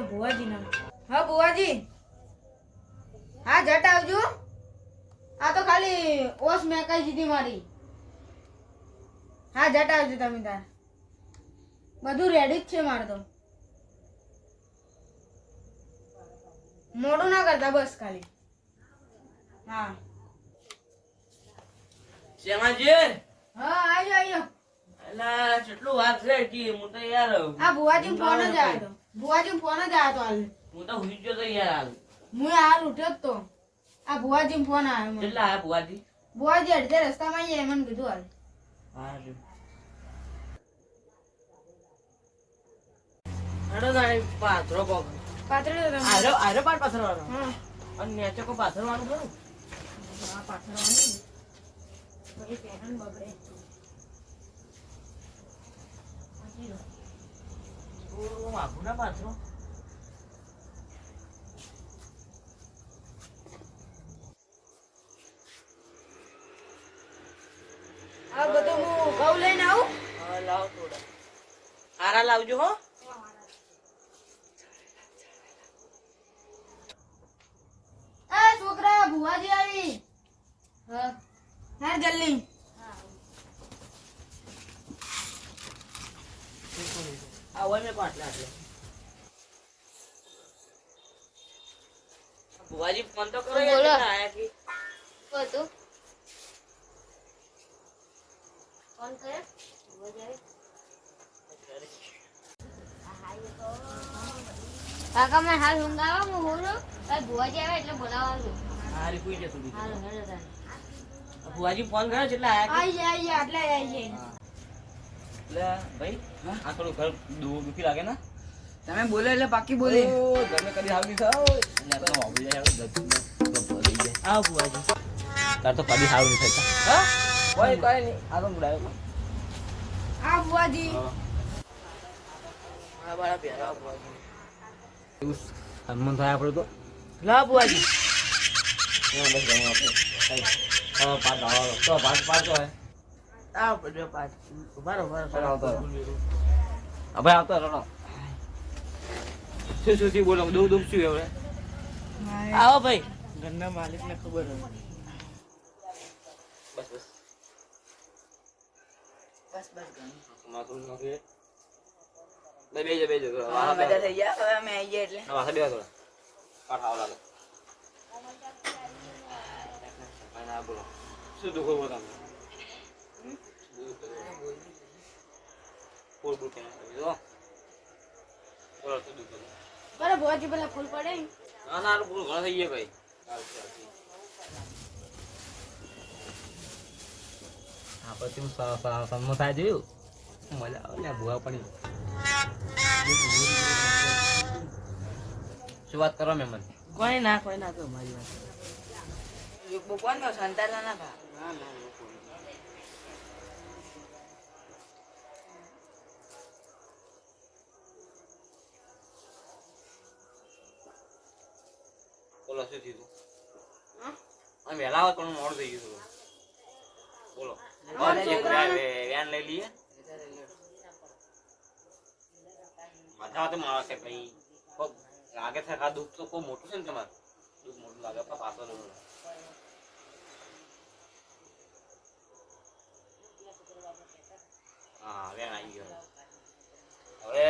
તો ભુવાજી ના હા ભુવાજી. હા જટ આવજો. આ તો ખાલી ઓસ મેકાઈ દીધી મારી. હા જટ આવજો તમે તાર. બધું રેડી જ છે મારે તો. મોડું ના કરતા બસ ખાલી. હા. શ્યામાજી હા આયો આયો. એટલે કેટલું વાર છે કે હું તો યાર આ ભુવાજી ફોન જ આવ્યો. ભુવાજી ફોન જ આવ્યો હાલ. હું તો હુઈ ગયો તો યાર હાલ. હું હાલ ઉઠ્યો તો. આ ભુવાજી ફોન આવ્યો મને. કેટલા આયા ભુવાજી? ભુવાજી અડધે રસ્તામાં આવીએ મને કીધું હાલ. હારું. હેડો તારી પાથરો તો તમે. આરો આરો પાડ પાથરવાનો? હા. અને નેચે કો પાથરવાનું ખરું? આ પાથરવાની પછી પેરણ બગડે. લો. ના પાથરો આ બધું હું ઘઉં લઈને આવું? હા લાવો થોડા. હારા લાવજો હો એ છોકરા ભુવાજી આવી હા હા જલ્દી આ હોય મેં પાટલા આટલે બુવાજી ફોન તો કરો યાર બોલો. આયા કે? બધું. ફોન કરે ભુવાજી કાકા મને હાલ ઊંઘ આવે હું બોલું ભાઈ ભુવાજી આવે એટલે બોલાવવાનું હારી પૂછે સુધી હેડો ફોન કર્યો એટલે આયા આઈ જાય આટલે આઈ જાય. એટલે ભાઈ આ થોડું ઘર દુખી લાગે ને? તમે બોલો એટલે પાકી બોલે. તમે કદી આવી થાવ એટલે વાગી જાય આ બુવાજી તાર તો કદી સારું નહીં થતા હા? કોઈ કોઈ નહીં. આ તો મુડાયો આ બાળા પ્યારા થાય આપણે તો. લા બુવાજી હા બસ જાઉં આપણે હા પાંચ આવો તો પાંચ પાંચ હોય આ બધો ઉભારો ઉભારો આવતો હવે આવતો રણો શું શું થયું? બોલો દુઃખ દુઃખ શું હવે? આવો ભાઈ. ઘરના માલિક ને ખબર હોય. બસ બસ. બસ બસ માથું નોખીએ બે બેજો બેજો બધા થઈ ગયા? હવે અમે આવીએ એટલે. વાસા બેવા થોડા. કાઠ લાગે. ના બોલો. શું દુઃખ બોલો. તમે બોલ. બોલ કે બોલો. શું દુઃખ બોલો. બરાબર ભુવાજી પેલા ફૂલ પડે. ને. ના ના ફૂલ ઘણા થઈ ગયા ભાઈ. હા પછી હું સન્મો થાય જોયું? મજા આવે ને ભૂવા પણ શું વાત કરો મેં મને કોઈ ના કોઈ ના તો મારી વાત. યુગ મૂકવાનો ના ભા. ના ના બોલો શું થયું હા? અમે વહેલા આવે પણ મોડું થઈ ગયું બોલો. અમારે એક વે- વે- વેન લઈ લઈએ. બધા તો માણસ છે ભાઈ. લાગે છે આ દુઃખ તો કોઈ મોટું છે ને તમારે? દુઃખ મોટું લાગે પણ પાછળ હા વેન આવી ગયો. હવે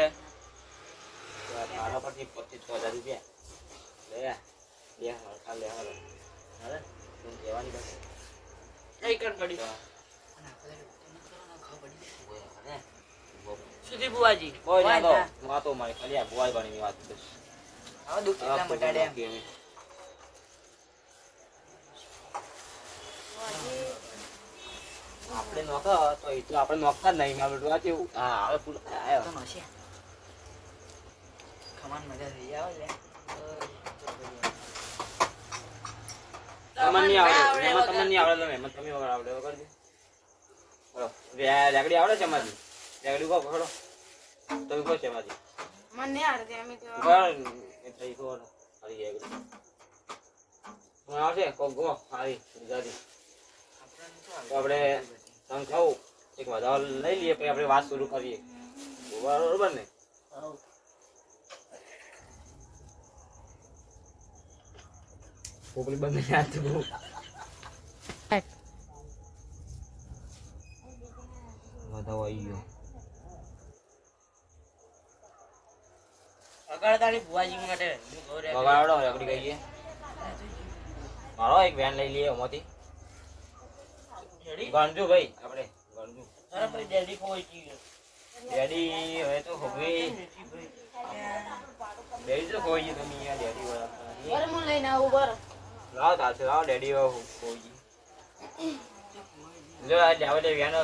મારા પરથી પચીસ હજાર રૂપિયા. લે બે હરખા લે હવે. હવે કહેવાની બસ કઈ કણ પડી સુધી બુવાજી કોઈ ના. તો વાતો મારી. ખાલી આ બુવાઈ બની વાત બસ હવે દુઃખ કેટલા મટાડે એમ. આપણે નોખા તો એ તો આપણે નોખતા જ નહીં. આપણે આ કેવું? હા હવે ફૂલ આવ્યો. ખમાન મજા થઈ આવે તમને નહીં આવડે. એમાં તમને નહીં આવડે તમે. એમાં તમે વગર આવડે વગર રેગડી આવડે છે એમાંથી? રેગડી કહો ખડો તમે કહો છે એમાંથી? મને નહીં આવડતી અમે તો થઈ ગયો ને રેગડી હું આવશે? કોક ગો હારી ગુજરાતી તો આપણે તમે ખાવું. એક વધારે લઈ લઈએ પછી આપણે વાત શરૂ કરીએ. બરોબર ને? પોપલી બંધ છે બહુ વધાવો આવી ગયો અગળતાળી ભુવાજી માટે બગાડો રગડી ગઈ મારો એક વેન લઈ લઈએ એમાંથી રેડી ગણજો ભાઈ આપણે ગણજો અરે ભાઈ ડેડી કોઈ ચીજ ડેડી હવે તો હવે ડેડી તો ખોઈ ગઈ તમે યાર ડેડી વાળા બરે હું લઈને આવું બરો લાવ તાસે લાવ ડેડી હવે ખોઈ ગઈ જો આ જાવે તે વેન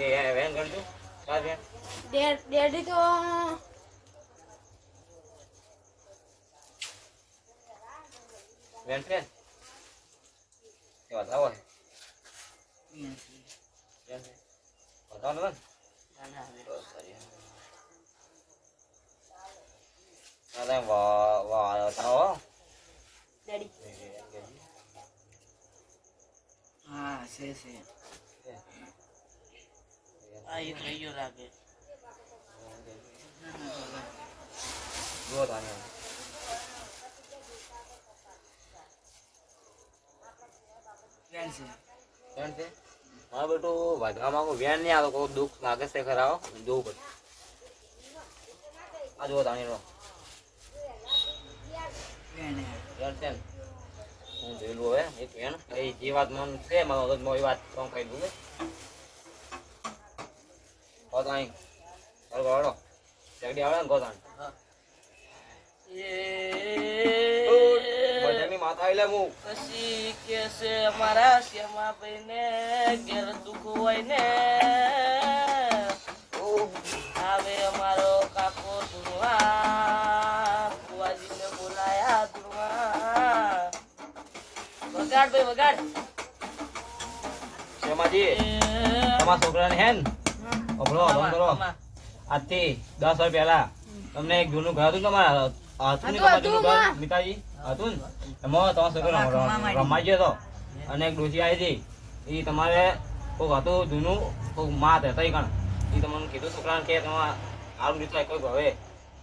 એ વેન ગણજો ચાર વેન ડે- ડેડી તો વેન ફેન એ વધાવો હે વેન ફેન વધાવો ને બસ કરી અરે વાહ વાહ વધાવો ડેડી હા છે છે આ એ થઈ ગયો લાગે હા બેટું વધવા માંગુ વ્યાન નહીં આવે કોઈ દુઃખ લાગે છે ખરા. જોવું પડે. આ જુઓ તાણી રો ફ્રેન્ડ વેન હું હવે એક એ જે વાત મન છે મારા મગજમાં એ વાત હું કહી દઉં ને હો? તાણી ચાલો ગોળો જગડી આવે ને ગોતાણ? ભજનની માથા આઈ લે હું પછી કે છે મારા શ્યામા ભાઈ ને ઘેર દુઃખ હોય ને? આવે અમારો કાકો ધુરવા ફુવાજીને બોલાયા ધુરવા વગાડ ભાઈ વગાડ. શેમાજી તમારા છોકરાને હેન? અભળો અભણ કરો આજથી દસ વર્ષ પહેલા તમને એક જૂનું ઘર હતું ને તમારા? હતું ને તમારું જૂનું ઘર? મિતાજી હતું ને? એમાં તમારો છોકરો. રમાઈ ગયો હતો. અને એક ડોસી આવી હતી. એ તમારે કોઈક હતું જૂનું કોઈક માત હતા એ કણ. એ તમને કીધું છોકરાને કે તમારે આવું રીતે કોઈક હવે.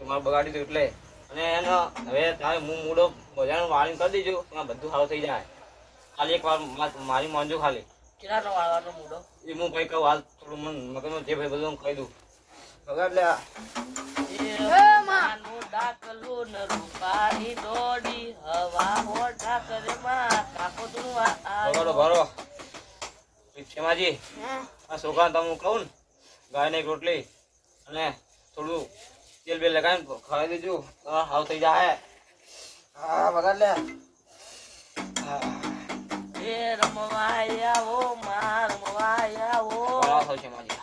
મારે બગાડી દઉં એટલે. અને એનો હવે તારે હું મૂડો બજારનું વાળીને કરી દેજો તમારે બધું સારું થઈ જાય. ખાલી એક વાર મા- મારી માનજો ખાલી. કેટલાનો વાળવાનો મૂડો? એ હું કઈ કહું હાલ થોડું મન મગજમાં જે ભાઈ બધું હું કહી દઉં. બગાડ લે. ડાકલું ને રૂપાની દોડી હવા હો ડાકરે માં કાકો ધુરવા બગાડો ભરો શેમાજી આ છોકરાને તમે હું કહું ને ગાયને એક રોટલી અને થોડું તેલ બેલ લગાવીને ખવાઈ દેજો. હા હાવ થઈ જાય હા બગાડ લે. એ રમવાયા ઓ માર રમવાયા ઓ બરાબર થશે શેમાજી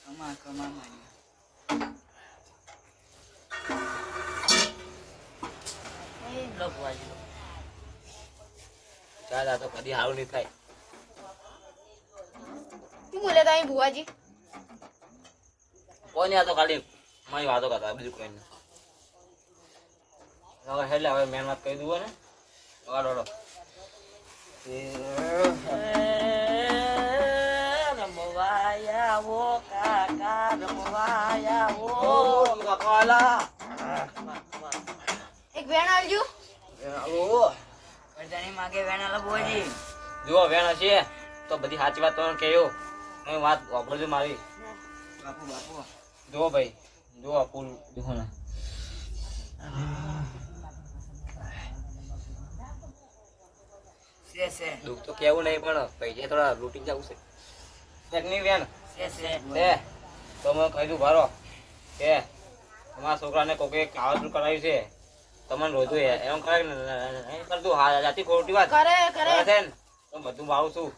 કમા કમા મારી લો ભુવાજી. ચાલ આ તો કદી નહીં થાય શું બોલે તા કોઈ નહીં આ ખાલી મારી વાતો કરતા બીજું કોઈ નહીં. હવે હેલે હવે મહેનત કરી કહી દઉં ને. વાળો વાળો રમવાયા ઓ કાકા રમવાયા ઓ. એક વેણ આવજો. કરજાની માગે વેણાલા ભુવાજી જુઓ વેણ હશે. તો બધી સાચી વાત તમને કહ્યું હું વાત વાપરજો મારી. બાપુ બાપુ. જુઓ ભાઈ જુઓ ફૂલ. જુઓ ને. છે. છે દુઃખ તો કેવું નહીં પણ પૈસા થોડા લૂંટી જવું છે. એકની બેન છે છે. તો મેં કહી દઉં ભારો કે તમારા છોકરાને કોકે કાવતરું કરાવ્યું છે તમને રોજુ એ એમ કરે નહીં કરતું હા જાતી ખોટી વાત. કરે કરે. છે ને? તો બધું ભાવું છું.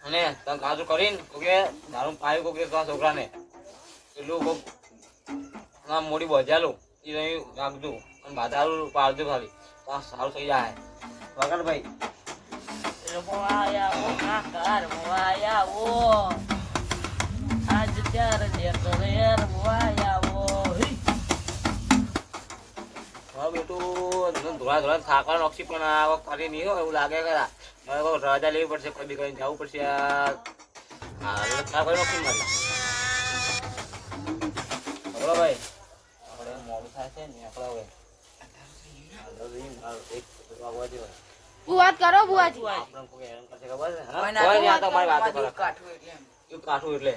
અને તમે કાજુ કરીને કોકે દારૂ પાયું કોકે તમારા છોકરાને. એટલું કોક મોડી બજાલું એ રાખજો. અને બાધારું પાડજો ખાલી. તો સારું થઈ જાય. વગર ભાઈ રમવાયા ઓ કાકા રમવાયા ઓ આજ ત્યારે દેખરે રમવાયા ઓ હા બેટું ધોળા ધોળા થાકવાનું ઓક્સી પણ આ વખત ખાલી એવું લાગે ખરા મારે લેવી પડશે કદી કઈ જવું પડશે આ હા થાક હોય ઓક્સી મારી ભાઈ આપણે છે ને આપણે હવે એક વાગવા જેવો. વાત કરો બુઆજી છે? ના. કાઠું એટલે.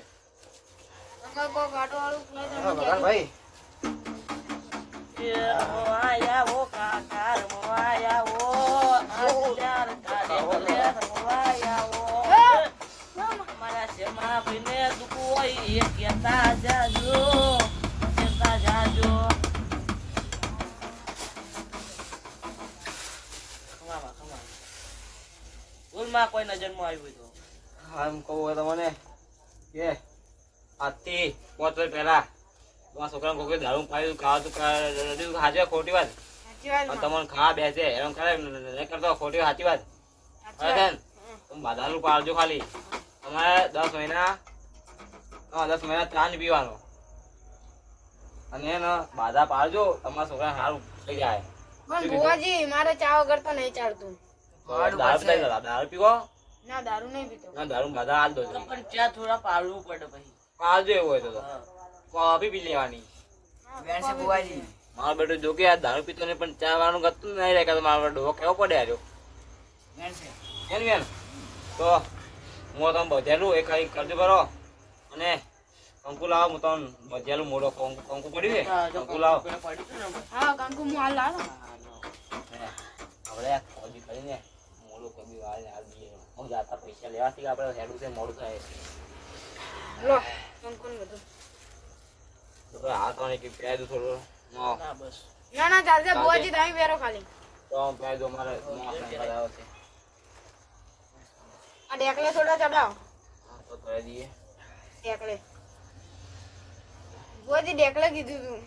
વો કાકાર વો આચાર કાઢે વો મારા શેમા ભાઈને દુખવું હોય એ કહેતા જાજો. ભૂલમાં કોઈ નજરમાં આવ્યું તો. એમ કહું હોય તો કે આજથી પાંચ વર્ષ પહેલા તમારા છોકરા કોઈ દારૂ પાયું ખાધું વાત ખોટી વાત. માં. તમને ખા બેસે એમ કરે નહીં કરતો ખોટી વાત, સાચી વાત. ને, તમે બાધાનું પાડજો ખાલી. તમારે દસ મહિના હા દસ મહિના ત્રાણ પીવાનો. અને એને બાધા પાડજો તમારા છોકરા સારું થઈ જાય. પણ ભુવાજી મારે ચા વગર તો નહીં ચાલતું. દારૂ પીતા દારૂ પીવો? ના દારૂ નહીં પીતો. ના દારૂ બાધા હાલ દો પણ ત્યાં થોડા પાડવું પડે પછી. પાડજો એવું હોય તો તો. કોફી પી લેવાની. બેન છે બુવાજી મારો બેટો જો કે આ દારૂ પીતો નહીં પણ ચા વાળું ગતું નહીં રહે કે મારો બેટો કેવો પડે આજો બેન છે. કેમ તો હું તમે બધેલું એ ખાલી કરજો કરો અને કંકુ લાવો હું તમને બધેલું મોડો કંકુ કંકુ પડ્યું કંકુ લાવો. હા કંકુ હું હાલ લાવો. આપણે ખોજી કરીને મોડું કદી વાર હાલ દઈએ હું જાતા પૈસા લેવાથી આપણે હેડું છે મોડું થાય. લો કંકુ ને બધું. તો કોઈ હાથ કે પહેરી દઉં ના. બસ. ના ના ચાલશે બુઆજી તમે પહેરો ખાલી. તો કરાવો છે. આ ડેકલે થોડા ચડાવો. હા, તો કરી દઈએ ડેકલે બુઆજી ડેકલે કીધું તું.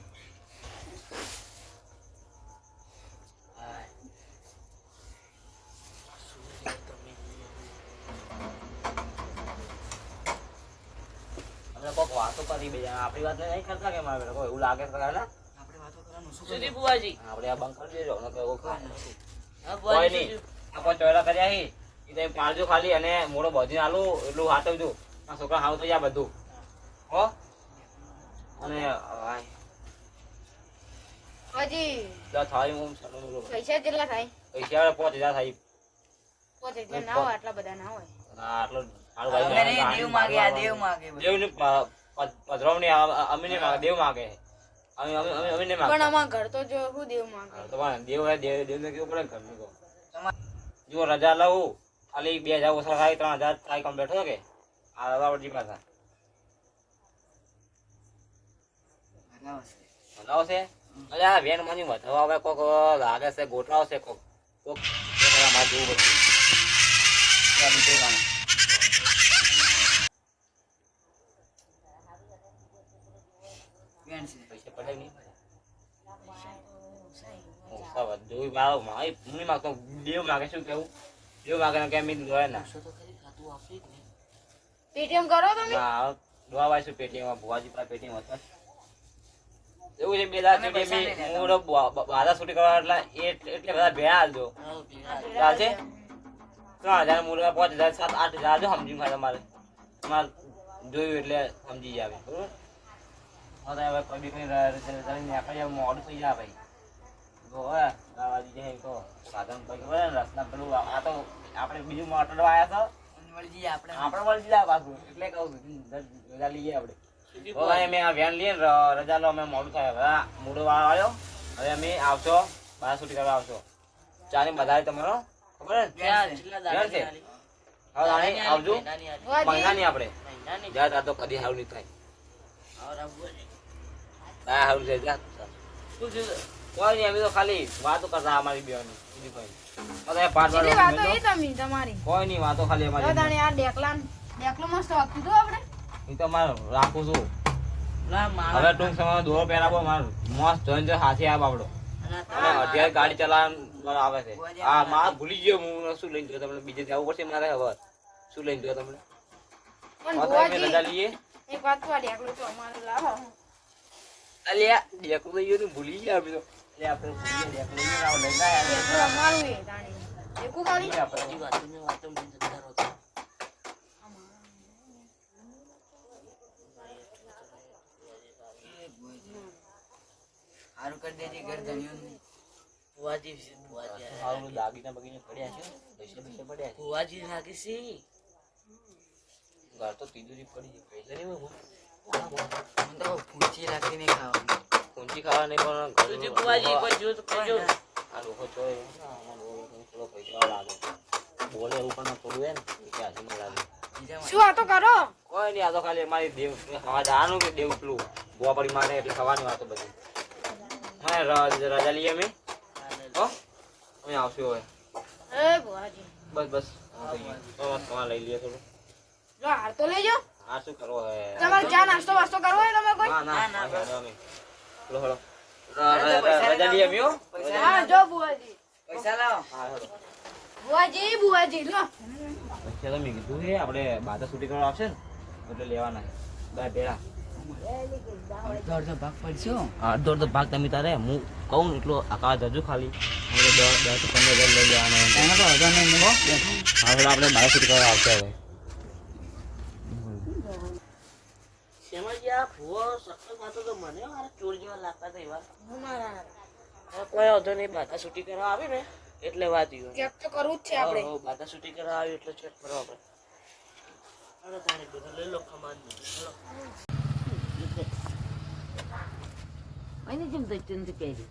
વાતો કરી બીજા આપણી વાત નહીં કરતા કે મારે લોકો એવું લાગે ખરા ને? આપણે વાતો કરવાનું શું સુધી બુવાજી આપણે આ બંધ કરી દેજો ને કોઈ એવું કોઈ નહીં. સુધી. આ ચોયલા કર્યા હી? એ તમે પાડજો ખાલી અને મોડો બધી આલું એટલું હાથવજો આ છોકરા હાવ થઈ જાય બધું. હો? અને દસ થાય હું. પૈસા કેટલા થાય? પૈસા પાંચ હજાર થાય પાંચ હજાર ના હોય આટલા બધા ના હોય. આટલો દેવ માગે આ દેવ માગે દેવ દેવની પધરાવણી આ- માગે દેવ માગે અમે અમે અમે અમે નહીં પણ અમાર ઘર તો જો હું દેવ માંગે તમારે દેવ હે દેવ દેવને કેવું પડે ઘરનું જો રજા લઉં ખાલી બે હજાર ઓછા થાય ત્રણ હજાર થાય કમ્પ્લીટ થયો કે આ રજા વળજી પાછા ભગાવશે. અરે આ વેનમાં વધવા આવે કોક લાગે છે ગોટલાવ કોક કોક મારે જોવું બધું આ બીજું કામ. બેન છે પૈસા પડે નહીં ઓછા મારી હું નહીં માગતો દેવ માગે શું કેવું દેવ માગે ને કેમ જોયે ના પેટીએમ કરો તમે ના દોવા વાયસુ પેટીમાં ભુવાજી પાસે પેટીએમ હતા એવું છે બે દાડા અમે સુધી પૈસા નહીં મેં- લેતા. હું બાધા છૂટી કરવા એટલે એટલે બધા ભેળા હાલજો હા, ભેગા. ચાલશે ત્રણ હજાર મૂળ પાંચ હજાર સાત આઠ હજાર જો સમજી ખાય તમારે તમારે જોયું એટલે સમજી જાય બરોબર હવે કોઈ બી કોઈ મોડું થઈ જાય ભાઈ તો હવે જાય તો સાધન પછી રસ્તા પેલું આ આ તો આપણે બીજું મોટર આવ્યા અને આપણે. આપણે જાય પાછું. એટલે કહું છું રજા લઈએ આપણે. હવે અમે આ વેન લઈએ ને રજા લો અમે મોડું થાય. હવે મૂડો વાળો આવ્યો. હવે અમે આવશો બાર છૂટી કરવા આવશો. ચાલી બધા તમારો ખબર છે. છે. હવે આવજો. આપણે? તો કદી હારું નહીં થાય. આવરા હારું છે જા. શું થયું? કોઈ નહીં અમે તો ખાલી વાતો કરતા અમારી બેવાની બીજું કોઈ નહીં. વાતો એ તમે તમારી. કોઈ નહીં વાતો ખાલી અમારી તાણે આ ડેકલાન ડેકલો મસ્ત વાગતું હતું આપણે. હું તો મારે રાખું છું. ના, મારા- હવે ટૂંક સમયમાં દોરો પહેરાવો મારો મસ્ત જોઈને જો હાથી આ બાબડો અત્યારે ગાડી ચલાવવા આવે છે. હા મારે ભૂલી ગયો હું શું લઈને ગયો તમને? બીજે જવું પડશે મારે હવે. શું લઈને જોયો તમને? રજા લઈએ. એક વાત તો આ ડેકલો તો અમારે લાવો. અલ્યા ડેકું તો ગયું ભૂલી ગયા અમે તો. સારું કરી દે ઘર ધણ્યો નહીં. ભુવાજી છે, આવ્યા. સારું દાગીના બગીને પડ્યા છે પૈસા પૈસા પડ્યા છે. લાગે છે. ઘર તો તિજોરી પડી છે પૈસા નહીં હું તો પૂંછી નહીં ખાવાની. ઊંચી ખાવા નહીં પણ ઘર તુજી પણ જો કહેજો. આ લોકો લોકો થોડો પૈસા લાગે. બોલે એવું પણ થોડું એમ કે મને લાગે. શું વાતો કરો? કોઈ નહીં આ તો ખાલી મારી દેવ ખાવા જવાનું કે દેવ પેલું ગોવાપડી મારે એટલે ખાવાની વાતો બધી. હા રજા લઈએ અમે. હો અમે આવશું હવે. બસ બસ. બસ તમારે લઈ લઈએ થોડું. જો હાર તો લેજો. હાર શું કરવો હે તમારે ચા નાસ્તો વાસ્તો કરવો હોય તમે કોઈ? ના ના ના, તો પૈસા રજા લઈએ અમે હા? જો બુઆજી પૈસા લાવો. હા હેલો બુઆજી બુઆજી લો. પૈસા તો મેં કીધું છે આપણે બાધા છૂટી કરવા આવશે ને એટલે લેવાના બાય બે પેલા અડધો અડધો ભાગ પડશો અડધો અડધો ભાગ તમે તારે હું કહું ને એટલો આકાશ હજુ ખાલી. આપણે દસ પંદર હજાર લઈ બેઠું. આપણે બાધા સુધી કરવા આવશે હવે. શેમાજી સખત તો મને મારા ચોર જેવા લાગતા હતા એવા. હું મારા કોઈ વાંધો નહીં બાધા છૂટી કરવા આવે ને એટલે વાત હોય. ચેક તો કરવું જ છે આપણે. હો, હો, બાધા છૂટી કરવા આવી એટલે ચેક કરો આપણે. હાલો તારી બધું લઈ લો કમાન હાલો. એને જેમ દચ્ચનથી પહેરી